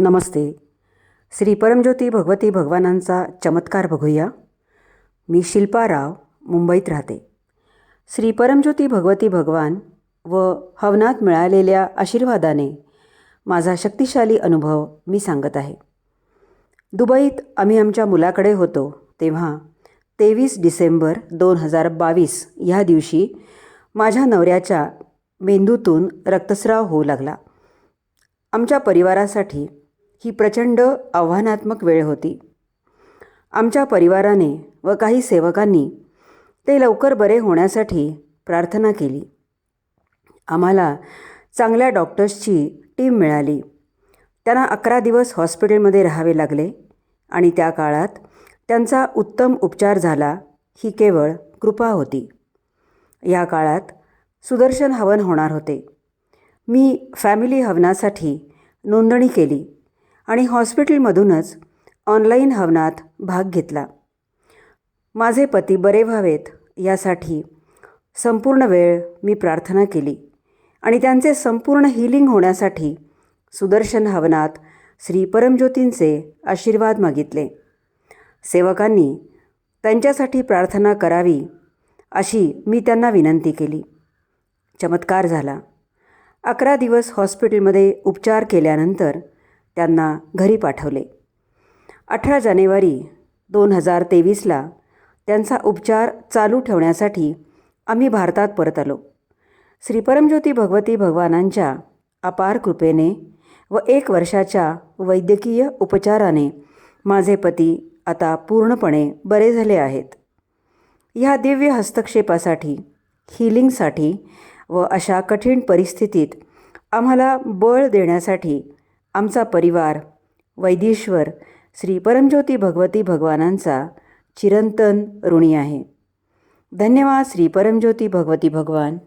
नमस्ते. श्री परमज्योती भगवती भगवानांचा चमत्कार बघूया. मी शिल्पा राव मुंबईत राहते. श्री परमज्योती भगवती भगवान व हवनात मिळालेल्या आशीर्वादाने माझा शक्तिशाली अनुभव मी सांगत आहे. दुबईत आम्ही आमच्या मुलाकडे होतो तेव्हा तेवीस डिसेंबर दोन हजार बावीस ह्या दिवशी माझ्या नवऱ्याच्या मेंदूतून रक्तस्राव होऊ लागला. आमच्या परिवारासाठी ही प्रचंड आव्हानात्मक वेळ होती. आमच्या परिवाराने व काही सेवकांनी ते लवकर बरे होण्यासाठी प्रार्थना केली. आम्हाला चांगल्या डॉक्टर्सची टीम मिळाली. त्यांना अकरा दिवस हॉस्पिटलमध्ये राहावे लागले आणि त्या काळात त्यांचा उत्तम उपचार झाला ही केवळ कृपा होती. या काळात सुदर्शन हवन होणार होते. मी फॅमिली हवनासाठी नोंदणी केली. आणि हॉस्पिटलमधूनच ऑनलाईन हवनात भाग घेतला. माझे पती बरे व्हावेत यासाठी संपूर्ण वेळ मी प्रार्थना केली आणि त्यांचे संपूर्ण हिलिंग होण्यासाठी सुदर्शन हवनात श्री परमज्योतींचे आशीर्वाद मागितले. सेवकांनी त्यांच्यासाठी प्रार्थना करावी अशी मी त्यांना विनंती केली. चमत्कार झाला. अकरा दिवस हॉस्पिटलमध्ये उपचार केल्यानंतर त्यांना घरी पाठवले. अठरा जानेवारी दोन हजार तेवीसला त्यांचा उपचार चालू ठेवण्यासाठी आम्ही भारतात परत आलो. श्री परमज्योती भगवती भगवानांच्या अपार कृपेने व एक वर्षाच्या वैद्यकीय उपचाराने माझे पती आता पूर्णपणे बरे झाले आहेत. ह्या दिव्य हस्तक्षेपासाठी हिलिंगसाठी व अशा कठीण परिस्थितीत आम्हाला बळ देण्यासाठी आमचा परिवार वैदीश्वर श्री परमज्योती भगवती भगवानांचा चिरंतन ऋणी आहे. धन्यवाद श्री परमज्योती भगवती भगवान.